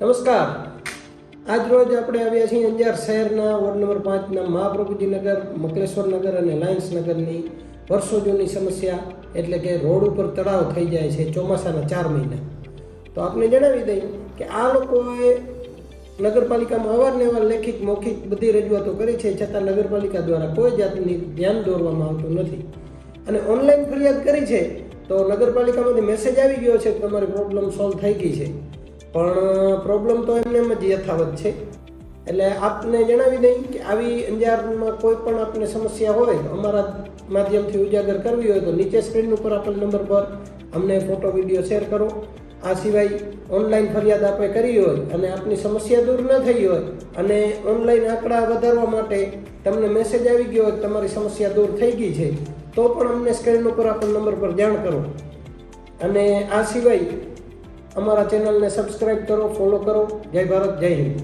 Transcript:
નમસ્કાર. આજ રોજ આપણે આવ્યા છીએ અંજાર શહેરના વોર્ડ નંબર પાંચના મહાપ્રભુજી નગર મકલેશ્વર નગર અને લાયન્સ નગરની વર્ષો જૂની સમસ્યા એટલે કે રોડ ઉપર તળાવ થઈ જાય છે ચોમાસાના ચાર મહિના. તો આપને જણાવી દઈએ કે આ લોકોએ નગરપાલિકામાં અવારનવાર લેખિત, મૌખિક બધી રજૂઆતો કરી છે, છતાં નગરપાલિકા દ્વારા કોઈ જાતની ધ્યાન દોરવામાં આવતું નથી. અને ઓનલાઈન ફરિયાદ કરી છે તો નગરપાલિકામાંથી મેસેજ આવી ગયો છે કે તમારી પ્રોબ્લેમ સોલ્વ થઈ ગઈ છે. પણ પ્રોબ્લેમ તો એમને એમ જ યથાવત છે. એટલે આપને જણાવી દઈ કે આવી અંજારમાં કોઈ પણ આપને સમસ્યા હોય, અમારા માધ્યમથી ઉજાગર કરવી હોય તો નીચે સ્ક્રીન ઉપર આપેલ નંબર પર અમને ફોટો વીડિયો શેર કરો. આ સિવાય ઓનલાઈન ફરિયાદ આપણે કરી હોય અને આપની સમસ્યા દૂર ન થઈ હોય અને ઓનલાઈન આંકડા વધારવા માટે તમને મેસેજ આવી ગયો હોય તમારી સમસ્યા દૂર થઈ ગઈ છે, તો પણ અમને સ્ક્રીન ઉપર આપેલ નંબર પર જાણ કરો. અને આ સિવાય અમારા ચેનલને સબસ્ક્રાઇબ કરો ફોલો કરો. જય ભારત જય હિન્દ.